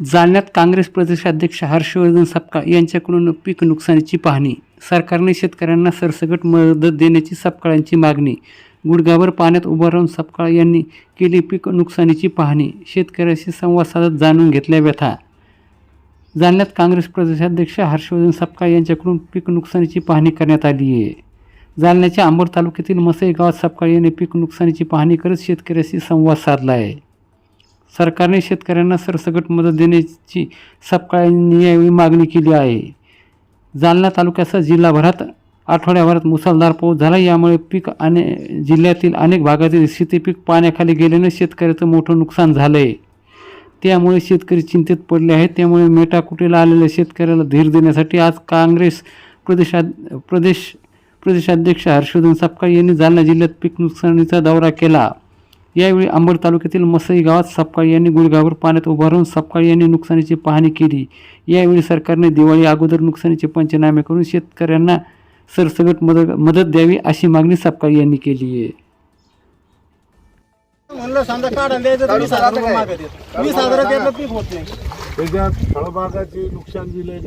जालन्यात काँग्रेस प्रदेशाध्यक्ष हर्षवर्धन सपकाळ यांच्याकडून पीक नुकसानीची पाहणी. सरकारने शेतकऱ्यांना सरसकट मदत देण्याची सपकाळांची मागणी. गुडगावर पाण्यात उभं राहून सपकाळ यांनी केली पीक नुकसानीची पाहणी. शेतकऱ्याशी संवाद साधत जाणून घेतल्या व्यथा. जालन्यात काँग्रेस प्रदेशाध्यक्ष हर्षवर्धन सपकाळ यांच्याकडून पीक नुकसानीची पाहणी करण्यात आली आहे. जालन्याच्या अंबड तालुक्यातील मसई गावात सपकाळ यांनी पीक नुकसानीची पाहणी करत शेतकऱ्याशी संवाद साधला आहे. सरकारने शेतकऱ्यांना सरसकट मदत देण्याची सपकाळांनी यावेळी मागणी केली आहे. जालना तालुक्यासह जिल्हाभरात आठवड्याभरात मुसळधार पाऊस झाला. यामुळे पीक आणि जिल्ह्यातील अनेक भागातील शेतीपीक पाण्याखाली गेल्याने शेतकऱ्याचं मोठं नुकसान झालं आहे त्यामुळे शेतकरी चिंतेत पडले आहेत. त्यामुळे मेटाकुटीला आलेल्या शेतकऱ्याला धीर देण्यासाठी आज काँग्रेस प्रदेशा प्रदेश प्रदेशाध्यक्ष हर्षवर्धन सपकाळ यांनी जालना जिल्ह्यात पीक नुकसानीचा दौरा केला. यावेळी अंबड तालुक्यातील मसई गावात सपकाळ यांनी गुडघावर पाण्यात उभारून राहून सपकाळ यांनी नुकसानीची पाहणी केली. यावेळी सरकारने दिवाळी अगोदर नुकसानीचे पंचनामे करून शेतकऱ्यांना सरसगट मदत मदत द्यावी अशी मागणी सपकाळ यांनी केली आहे. म्हणलं समजा काढून द्यायचं तर होत नाही. त्याच्यात फळबागाचे नुकसान दिलंय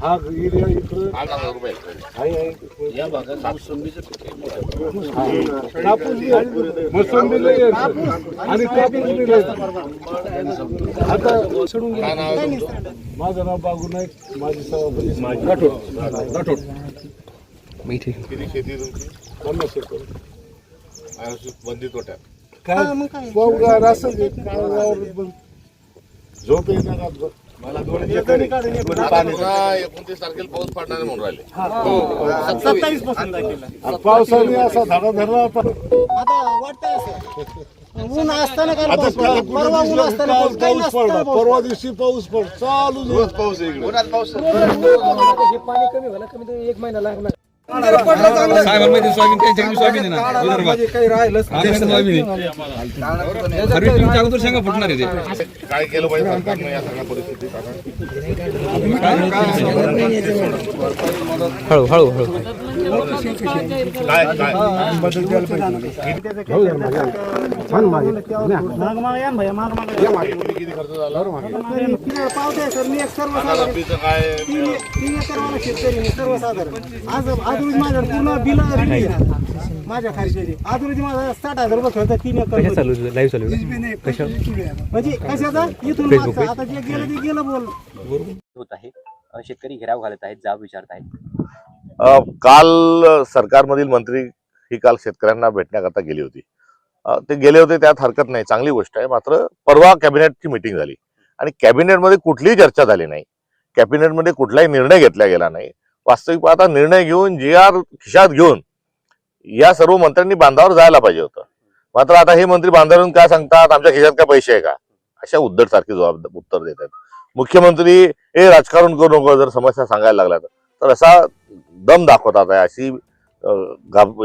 हा एरिया इकडं आहे, आहे. कापूस बी आहे. मोसंबी लय आहे. आणि कापूस बी लय आहे. आता माझं नाव बागू नाईक. माझी सभापती राठोड. राठोड. किती शेती तुमची? पन्नास एकर. बंदी तोट्यात. काय? हा, मग काय? वावर बघ. झोप येणार रातभर. एकोणतीस तारखेला पाऊस पडणार आहे म्हणून राहिले. सत्तावीसपासून दाखवला आणि पावसाने असा धाडा धरला होता आता वाटतंय असं. ऊन असताना आता पाऊस पडला. परवा ऊन असताना पाऊस काही पाऊस पडला? पाऊस परवा दिवशी पाऊस पड चालू पाऊस इकडे. पाणी कमी व्हायला कमी एक महिना लागला माहिती सोयाबीन त्यांच्याकडे सोयाबीन आहे ना. विदर्भात. काही राहिलंच आमच्याकडे सोयाबीन. आहे हार्वेस्टिंगच्या अगोदर शेंगा फुटणार आहे ते. काय केलं पाहिजे सरकारनं या सगळ्या परिस्थितीत? हळू हळू हळू. पावते सर मी एक सर्वसाधारण तीन एकरवाला शेतकरी मी सर्वसाधारण आज आज रोजी पुन्हा बिल माझ्या खर्चाची आज रोजी माझा साठ हजार रुपये खर्च तीन एकर चालू लाईव्ह चालू म्हणजे कशाचा इथून आता जे गेलं ते गेलं बोल होत आहे. शेतकरी घेराव घालत आहेत जाब विचारत आहेत. काल सरकारमधील मंत्री ही काल शेतकऱ्यांना भेटण्याकरता गेली होती. ते गेले होते त्यात हरकत नाही चांगली गोष्ट आहे मात्र परवा कॅबिनेटची मिटिंग झाली. आणि कॅबिनेटमध्ये कुठलीही चर्चा झाली नाही. कॅबिनेटमध्ये कुठलाही निर्णय घेतला गेला नाही. वास्तविक पाहता निर्णय घेऊन जी आर खिशात घेऊन या सर्व मंत्र्यांनी बांधावर जायला पाहिजे होतं. मात्र आता हे मंत्री बांधावरून काय सांगतात आमच्या खिशात काय पैसे आहे का? अशा उद्धट सारखी जबाब उत्तर देतात. मुख्यमंत्री हे राजकारण करू नको जर समस्या सांगायला लागल्या तर असा दम दाखवतात आहे अशी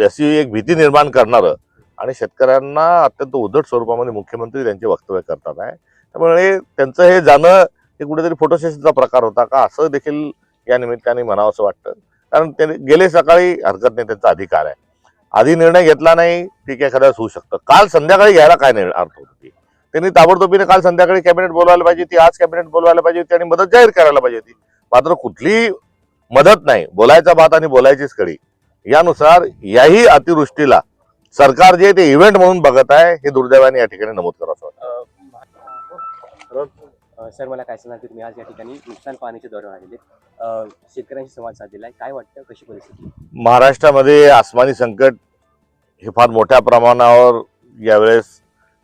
अशी एक भीती निर्माण करणारं. आणि शेतकऱ्यांना अत्यंत उद्धट स्वरूपामध्ये मुख्यमंत्री त्यांचे वक्तव्य करतात आहे. त्यामुळे त्यांचं हे जाणं हे कुठेतरी फोटोसेशनचा प्रकार होता का? असं देखील या निमित्ताने म्हणावं असं वाटतं. कारण त्याने गेले सकाळी हरकत नाही त्यांचा अधिकार आहे. आधी निर्णय घेतला नाही ठीक आहे एखाद्याच होऊ शकतं. काल संध्याकाळी घ्यायला काय निर्णय अर्थ होती त्यांनी ताबडतोबीने काल संध्याकाळी कॅबिनेट बोलवायला पाहिजे ती आज कॅबिनेट बोलवायला पाहिजे होती आणि मदत जाहीर करायला पाहिजे होती. मात्र कुठलीही मदत नाही बोलायचा भात आणि बोलायचीच कडी. यानुसार याही अतिवृष्टीला सरकार जे ते इव्हेंट म्हणून बघत आहे हे दुर्दैवाने या ठिकाणी नमूद करावं सर मला काय सांगा की तुम्ही आज या ठिकाणी नुकसान पाहण्याचे दौऱ्यावर आलेले शेतकऱ्यांशी संवाद साधलेला आहे. काय वाटतं? कशी परिस्थिती महाराष्ट्रामध्ये आसमानी संकट हे फार मोठ्या प्रमाणावर यावेळेस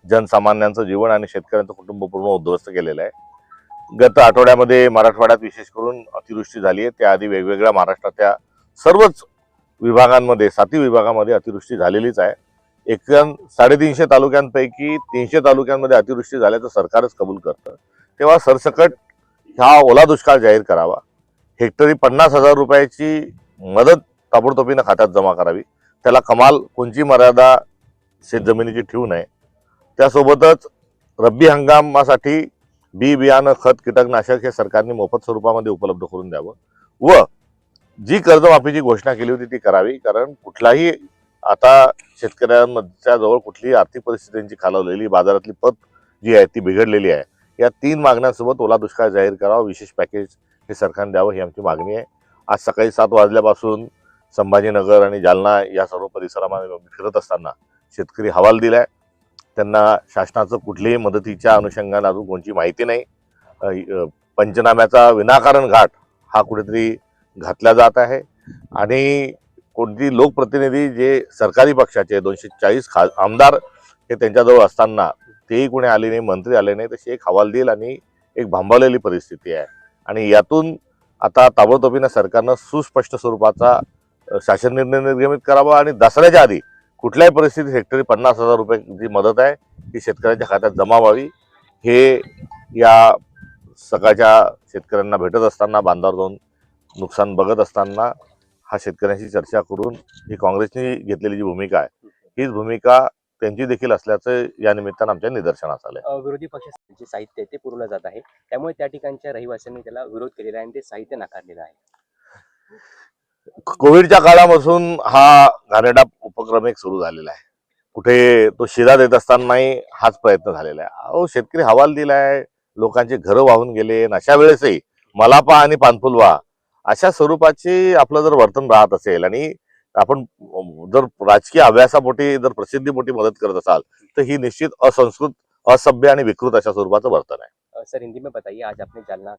जनसामान्यांचं जीवन आणि शेतकऱ्यांचं कुटुंब पूर्ण उद्ध्वस्त केलेलं आहे. गत आठवड्यामध्ये मराठवाड्यात विशेष करून अतिवृष्टी झाली आहे. त्याआधी वेगवेगळ्या महाराष्ट्रातल्या सर्वच विभागांमध्ये साती विभागामध्ये अतिवृष्टी झालेलीच आहे. एकूण साडेतीनशे तालुक्यांपैकी तीनशे तालुक्यांमध्ये अतिवृष्टी झाल्याचं सरकारच कबूल करतं. तेव्हा सरसकट हा ओला दुष्काळ जाहीर करावा. हेक्टरी पन्नास हजार रुपयाची मदत ताबडतोबीनं खात्यात जमा करावी. त्याला कमाल कोणची मर्यादा शेतजमिनीची ठेवू नये. त्यासोबतच रब्बी हंगामासाठी बी बियाणं खत कीटकनाशक हे सरकारने मोफत स्वरूपामध्ये उपलब्ध करून द्यावं. व जी कर्जमाफीची घोषणा केली होती ती करावी कारण कुठलाही आता शेतकऱ्यांच्या जवळ कुठलीही आर्थिक परिस्थितींची खालावलेली बाजारातली पत जी आहे ती बिघडलेली आहे. या तीन मागण्यांसोबत ओला दुष्काळ जाहीर करावा विशेष पॅकेज हे सरकारने द्यावं ही आमची मागणी आहे. आज सकाळी सात वाजल्यापासून संभाजीनगर आणि जालना या सर्व परिसरामध्ये फिरत असताना शेतकरी हवाल दिलाय. त्यांना शासनाचं कुठलीही मदतीच्या अनुषंगाने अजून कोणची माहिती नाही. पंचनाम्याचा विनाकारण घाट हा कुठेतरी घातला जात आहे. आणि कोणती लोकप्रतिनिधी जे सरकारी पक्षाचे दोनशे चाळीस खा आमदार हे त्यांच्याजवळ असताना तेही कोणी आले नाही मंत्री आले नाही तशी एक हवालदिल आणि एक भांबवलेली परिस्थिती आहे. आणि यातून आता ताबडतोबीनं सरकारनं सुस्पष्ट स्वरूपाचा शासन निर्णय निर्गमित करावा आणि दसऱ्याच्या आधी कुठल्याही परिस्थितीत हेक्टरी पन्नास हजार रुपये जी मदत आहे ती शेतकऱ्यांच्या खात्यात जमा व्हावी. हे या सकाळच्या शेतकऱ्यांना भेटत असताना बांधावर जाऊन नुकसान बघत असताना हा शेतकऱ्यांशी चर्चा करून ही काँग्रेसने घेतलेली जी भूमिका आहे हीच भूमिका त्यांची देखील असल्याचं या निमित्तानं आमच्या निदर्शनास आलं विरोधी पक्षाचे जे साहित्य आहे ते पुरवलं जात आहे. त्यामुळे त्या ठिकाणच्या रहिवाशांनी त्याला विरोध केलेला आहे आणि ते साहित्य नाकारलेलं आहे. कोविडच्या काळापासून हा घाणेरडा उपक्रम एक सुरू झालेला आहे. कुठे तो शिरा देत असतानाही हाच प्रयत्न झालेला आहे. अहो शेतकरी हवाल दिलाय लोकांची घरं वाहून गेले आणि अशा वेळेसही मलापा आणि पानफुलवा अशा स्वरूपाची आपलं जर वर्तन राहत असेल आणि आपण जर राजकीय अभ्यासापोटी जर प्रसिद्धीपोटी मदत करत असाल तर ही निश्चित असंस्कृत असभ्य आणि विकृत अशा स्वरूपाचं वर्तन आहे. सर हिंदी में बताइए आज आपने जालना